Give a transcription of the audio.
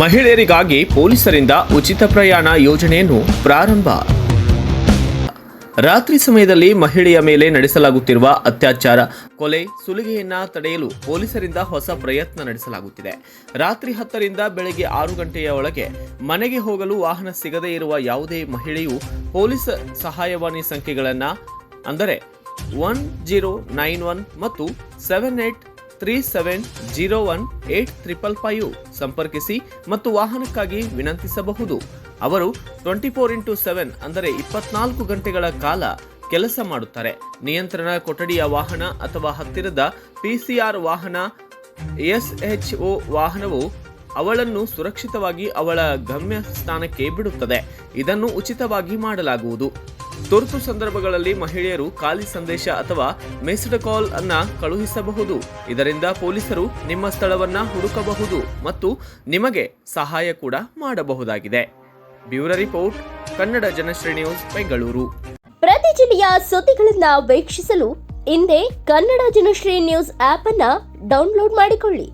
ಮಹಿಳೆಯರಿಗಾಗಿ ಪೊಲೀಸರಿಂದ ಉಚಿತ ಪ್ರಯಾಣ ಯೋಜನೆಯನ್ನು ಪ್ರಾರಂಭ. ರಾತ್ರಿ ಸಮಯದಲ್ಲಿ ಮಹಿಳೆಯ ಮೇಲೆ ನಡೆಸಲಾಗುತ್ತಿರುವ ಅತ್ಯಾಚಾರ, ಕೊಲೆ, ಸುಲಿಗೆಯನ್ನ ತಡೆಯಲು ಪೊಲೀಸರಿಂದ ಹೊಸ ಪ್ರಯತ್ನ ನಡೆಸಲಾಗುತ್ತಿದೆ. ರಾತ್ರಿ ಹತ್ತರಿಂದ ಬೆಳಗ್ಗೆ ಆರು ಗಂಟೆಯ ಒಳಗೆ ಮನೆಗೆ ಹೋಗಲು ವಾಹನ ಸಿಗದೇ ಇರುವ ಯಾವುದೇ ಮಹಿಳೆಯು ಪೊಲೀಸ್ ಸಹಾಯವಾಣಿ ಸಂಖ್ಯೆಗಳನ್ನು ಅಂದರೆ ಒನ್ ಜೀರೋ ನೈನ್ ಒನ್ ಮತ್ತು seven eight three seven zero one eight triple five ಸಂಪರ್ಕಿಸಿ ಮತ್ತು ವಾಹನಕ್ಕಾಗಿ ವಿನಂತಿಸಬಹುದು. ಅವರು ಟ್ವೆಂಟಿ ಫೋರ್ ಇಂಟು ಸೆವೆನ್ ಅಂದರೆ ಇಪ್ಪತ್ನಾಲ್ಕು ಗಂಟೆಗಳ ಕಾಲ ಕೆಲಸ ಮಾಡುತ್ತಾರೆ. ನಿಯಂತ್ರಣ ಕೊಠಡಿಯ ವಾಹನ ಅಥವಾ ಹತ್ತಿರದ ಪಿಸಿಆರ್ ವಾಹನ ಎಸ್ಎಚ್ಒ ವಾಹನವು ಅವಳನ್ನು ಸುರಕ್ಷಿತವಾಗಿ ಅವಳ ಗಮ್ಯ ಸ್ಥಾನಕ್ಕೆ ಬಿಡುತ್ತದೆ. ಇದನ್ನು ಉಚಿತವಾಗಿ ಮಾಡಲಾಗುವುದು. ತುರ್ತು ಸಂದರ್ಭಗಳಲ್ಲಿ ಮಹಿಳೆಯರು ಖಾಲಿ ಸಂದೇಶ ಅಥವಾ ಮಿಸ್ಡ್ ಕಾಲ್ ಅನ್ನ ಕಳುಹಿಸಬಹುದು. ಇದರಿಂದ ಪೊಲೀಸರು ನಿಮ್ಮ ಸ್ಥಳವನ್ನ ಹುಡುಕಬಹುದು ಮತ್ತು ನಿಮಗೆ ಸಹಾಯ ಕೂಡ ಮಾಡಬಹುದಾಗಿದೆ. Bureau report, Kannada Janashree news, Bengaluru. ಪ್ರತಿ ಜಿಲ್ಲೆಯ ಸುದ್ದಿಗಳನ್ನ ವೀಕ್ಷಿಸಲು ಇಂದೇ ಕನ್ನಡ ಜನಶ್ರೀ ನ್ಯೂಸ್ ಆಪ್ ಅನ್ನ ಡೌನ್ಲೋಡ್ ಮಾಡಿಕೊಳ್ಳಿ.